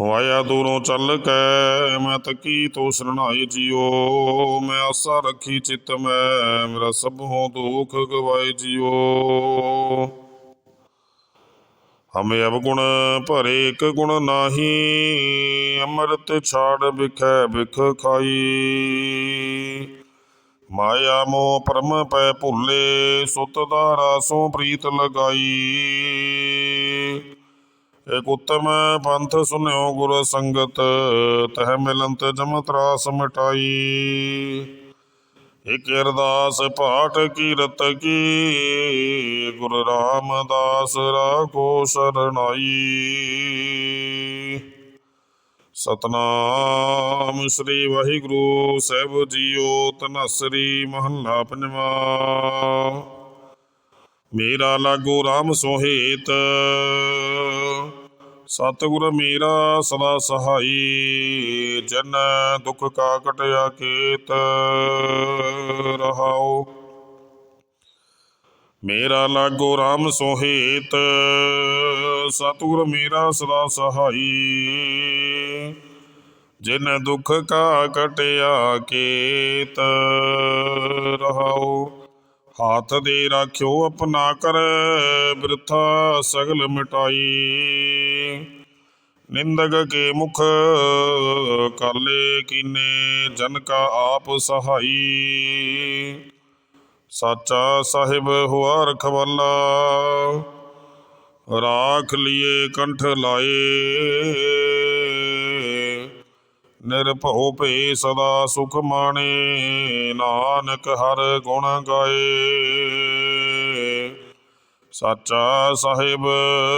ਹੋਇਆ ਦੂਰੋਂ ਚੱਲ ਕੈ, ਮੈਂ ਤਕੀ ਤੋ ਸਰਣਾਈ ਜਿਉ ਮੈਂ ਆਸਾ ਰੱਖੀ ਚਿਤ ਮੈਂ, ਮੇਰਾ ਸਭੋਂ ਹੋ ਦੁਖ ਗਵਾਏ ਜਿਉ ਹਮੇ ਅਵਗੁਣ ਭਰੇ ਇੱਕ ਗੁਣ ਨਾਹੀ, ਅੰਮ੍ਰਿਤ ਛਾੜ ਬਿਖੈ ਵਿਖ ਖਾਈ। ਮਾਇਆ ਮੋਹ ਪਰਮ ਪੈ ਭੁੱਲੇ, ਸੁਤ ਦਾ ਰਾਸੋਂ ਪ੍ਰੀਤ ਲਗਾਈ। ਇਕ ਉਤਮ ਪੰਥ ਸੁਨਿਓ ਗੁਰ ਸੰਗਤ, ਤਹ ਮਿਲੰਤ ਜਮ ਤਰਾਸ ਮਿਟਾਈ। ਇਕ ਅਰਦਾਸ ਪਾਠ ਕੀਰਤ ਕੀ, ਗੁਰ ਰਾਮਦਾਸ ਰਾਖੋ ਸਰਣਾਈ। ਸਤਨਾਮ ਸ੍ਰੀ ਵਾਹਿਗੁਰੂ ਸਾਹਿਬ ਜੀਓ, ਤਨਸਰੀ ਮਹੱਲਾ ਪੰਜਵਾ। ਮੇਰਾ ਲਾਗੂ RAM ਸੋਹਿਤ ਸਤਿਗੁਰ ਮੇਰਾ ਸਦਾ ਸਹਾਈ ਜਨ ਦੁਖ ਕਾ ਕਟਿਆ ਕੇਤ ਰਹਾਉ ਮੇਰਾ ਲਾਗੋ RAM ਸੋਹਿਤ, ਸਤਿਗੁਰ ਮੇਰਾ ਸਦਾ ਸਹਾਈ ਜਿਨ ਦੁਖ ਕਾ ਕਟਿਆ ਕੇਤ ਰਹਾਉ ਹਾਥ ਦੇ ਰਾਖਿਓ ਆਪਣਾ ਕਰ ਬਿਰਥਾ ਸਗਲ ਮਿਟਾਈ। ਨਿੰਦਕ ਕੇ ਮੁਖ ਕਾਲੇ ਕੀਨੇ, ਜਨ ਕਾ ਆਪ ਸਹਾਈ। ਸਾਚਾ ਸਾਹਿਬ ਹੁਆ ਰਖਵਾਲਾ ਰਾਖ ਲਿਏ ਕੰਠ ਲਾਏ। ਨਿਰਭਉ ਭੇ ਸਦਾ ਸੁਖ ਮਾਣੇ, ਨਾਨਕ ਹਰ ਗੁਣ ਗਾਏ। ਸਾਚਾ ਸਾਹਿਬ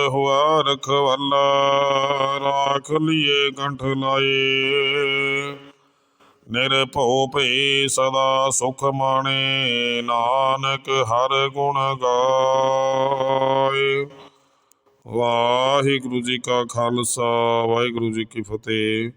ਹੁਆ ਰਖਵਾਲਾ, ਰਾਖ ਲਿਏ ਕੰਠ ਲਾਏ। ਨਿਰਭਉ ਭੇ ਸਦਾ ਸੁਖ ਮਾਣੇ, ਨਾਨਕ ਹਰ ਗੁਣ ਗਾਏ। ਵਾਹਿਗੁਰੂ ਜੀ ਕਾ ਖਾਲਸਾ, ਵਾਹਿਗੁਰੂ ਜੀ ਕੀ ਫਤਿਹ।